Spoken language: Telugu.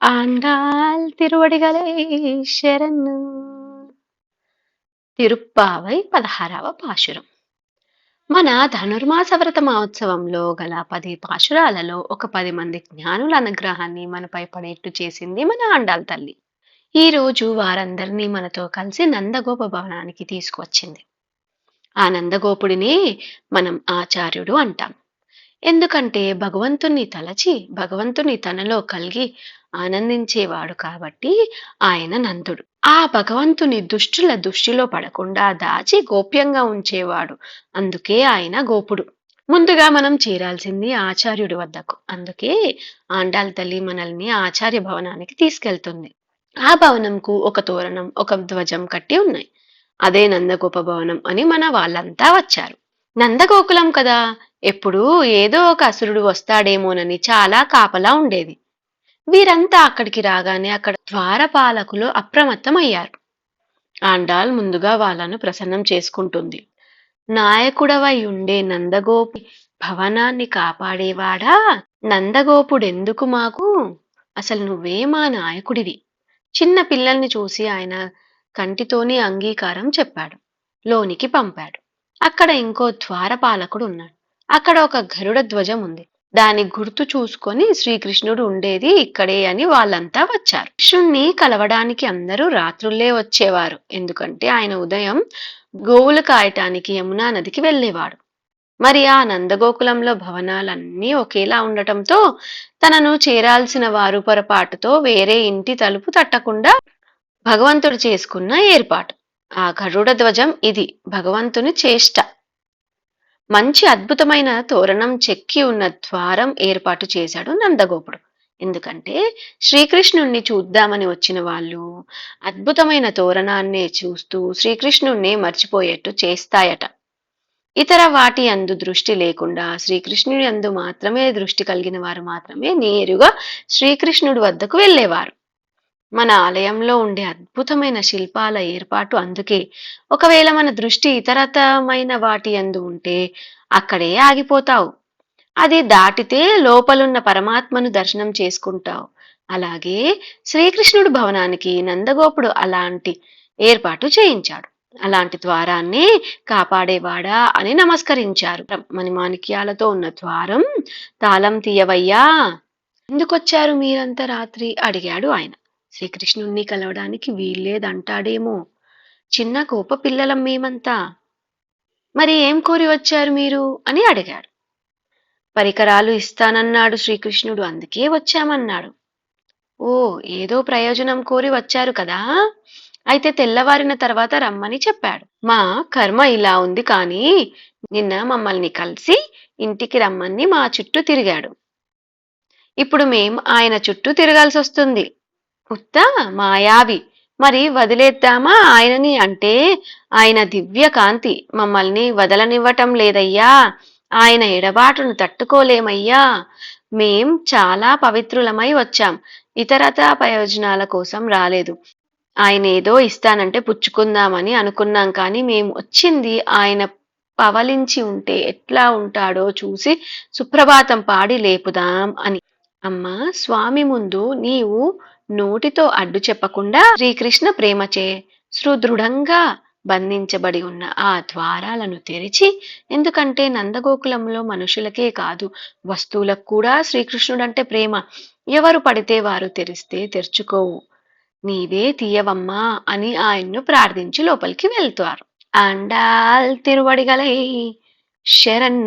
ஆண்டாள் திருவடிகளே శరణు తిరుప్పావై పదహారవ పాశురం మన ధనుర్మాస వ్రత మహోత్సవంలో గల పది పాశురాలలో ఒక పది మంది జ్ఞానుల అనుగ్రహాన్ని మనపై పడేట్టు చేసింది మన ఆండాల్ తల్లి ఈ రోజు వారందరినీ మనతో కలిసి నందగోప భవనానికి తీసుకువచ్చింది ఆ నందగోపుడిని మనం ఆచార్యుడు అంటాం ఎందుకంటే భగవంతుణ్ణి తలచి భగవంతుని తనలో కలిగి ఆనందించేవాడు కాబట్టి ఆయన నందుడు. ఆ భగవంతుని దుష్టుల దృష్టిలో పడకుండా దాచి గోప్యంగా ఉంచేవాడు. అందుకే ఆయన గోపుడు. ముందుగా మనం చేరాల్సింది ఆచార్యుడి వద్దకు. అందుకే ఆండాల్ తల్లి మనల్ని ఆచార్య భవనానికి తీసుకెళ్తుంది. ఆ భవనంకు ఒక తోరణం ఒక ధ్వజం కట్టి ఉన్నాయి. అదే నందగోప భవనం అని మన వాళ్ళంతా వచ్చారు. నందగోకులం కదా? ఎప్పుడూ ఏదో ఒక అసురుడు వస్తాడేమోనని చాలా కాపలా ఉండేది. వీరంతా అక్కడికి రాగానే అక్కడ ద్వారపాలకులు అప్రమత్తమయ్యారు. ఆండాల్ ముందుగా వాళ్ళను ప్రసన్నం చేసుకుంటుంది. నాయకుడవై ఉండే నందగోపు భవనాన్ని కాపాడేవాడా? నందగోపుడెందుకు మాకు? అసలు నువ్వే మా నాయకుడివి. చిన్న పిల్లల్ని చూసి ఆయన కంటితోని అంగీకారం చెప్పాడు. లోనికి పంపాడు. అక్కడ ఇంకో ద్వారపాలకుడు ఉన్నాడు. అక్కడ ఒక గరుడ ధ్వజం ఉంది. దాని గుర్తు చూసుకొని శ్రీకృష్ణుడు ఉండేది ఇక్కడే అని వాళ్ళంతా వచ్చారు. కృష్ణుణ్ణి కలవడానికి అందరూ రాత్రులే వచ్చేవారు. ఎందుకంటే ఆయన ఉదయం గోవులు కాయటానికి యమునా నదికి వెళ్ళేవాడు. మరి ఆ నందగోకులంలో భవనాలన్నీ ఒకేలా ఉండటంతో తనను చేరాల్సిన వారు పొరపాటుతో వేరే ఇంటి తలుపు తట్టకుండా భగవంతుడు చేసుకున్న ఏర్పాటు. ఆ గరుడ ధ్వజం ఇది భగవంతుని చేష్ట. మంచి అద్భుతమైన తోరణం చెక్కి ఉన్న ద్వారం ఏర్పాటు చేశాడు నందగోపుడు. ఎందుకంటే శ్రీకృష్ణుణ్ణి చూద్దామని వచ్చిన వాళ్ళు అద్భుతమైన తోరణాన్నే చూస్తూ శ్రీకృష్ణుణ్ణి మర్చిపోయేట్టు చేస్తాయట. ఇతర వాటి అందు దృష్టి లేకుండా శ్రీకృష్ణుడి అందు మాత్రమే దృష్టి కలిగిన వారు మాత్రమే నేరుగా శ్రీకృష్ణుడి వద్దకు వెళ్ళేవారు. మన ఆలయంలో ఉండే అద్భుతమైన శిల్పాల ఏర్పాటు అందుకే. ఒకవేళ మన దృష్టి ఇతరతమైన వాటి అందు ఉంటే అక్కడే ఆగిపోతావు. అది దాటితే లోపలున్న పరమాత్మను దర్శనం చేసుకుంటావు. అలాగే శ్రీకృష్ణుడు భవనానికి నందగోపుడు అలాంటి ఏర్పాటు చేయించాడు. అలాంటి ద్వారాన్ని కాపాడేవాడా అని నమస్కరించారు. మణిమాణిక్యాలతో ఉన్న ద్వారం తాళం తీయవయ్యా. ఎందుకొచ్చారు మీరంతా రాత్రి? అడిగాడు ఆయన. శ్రీకృష్ణుణ్ణి కలవడానికి వీల్లేదంటాడేమో. చిన్న కోప పిల్లలం మేమంతా. మరి ఏం కోరి వచ్చారు మీరు? అని అడిగాడు. పరికరాలు ఇస్తానన్నాడు శ్రీకృష్ణుడు అందుకే వచ్చామన్నాడు. ఓ ఏదో ప్రయోజనం కోరి వచ్చారు కదా? అయితే తెల్లవారిన తర్వాత రమ్మని చెప్పాడు. మా కర్మ ఇలా ఉంది కానీ నిన్న మమ్మల్ని కలిసి ఇంటికి రమ్మని మా చుట్టూ తిరిగాడు. ఇప్పుడు మేం ఆయన చుట్టూ తిరగాల్సి వస్తుంది ఉత్త మాయావి. మరి వదిలేద్దామా ఆయనని అంటే ఆయన దివ్య కాంతి. మమ్మల్ని వదలనివ్వటం లేదయ్యా. ఆయన ఎడబాటును తట్టుకోలేమయ్యా. మేం చాలా పవిత్రులమై వచ్చాం. ఇతరత ప్రయోజనాల కోసం రాలేదు. ఆయన ఏదో ఇస్తానంటే పుచ్చుకుందామని అనుకున్నాం కానీ మేము వచ్చింది ఆయన పవలించి ఉంటే ఎట్లా ఉంటాడో చూసి సుప్రభాతం పాడి లేపుదాం అని. అమ్మా స్వామి ముందు నీవు నోటితో అడ్డు చెప్పకుండా శ్రీకృష్ణ ప్రేమచే సుదృఢంగా బంధించబడి ఉన్న ఆ ద్వారాలను తెరిచి ఎందుకంటే నందగోకులంలో మనుషులకే కాదు వస్తువులకు కూడా శ్రీకృష్ణుడంటే ప్రేమ. ఎవరు పడితే వారు తెరిస్తే తెరుచుకోవు. నీవే తీయవమ్మా అని ఆయన్ను ప్రార్థించి లోపలికి వెళ్తారు. అండాల్ తిరువడిగలై శరణ్.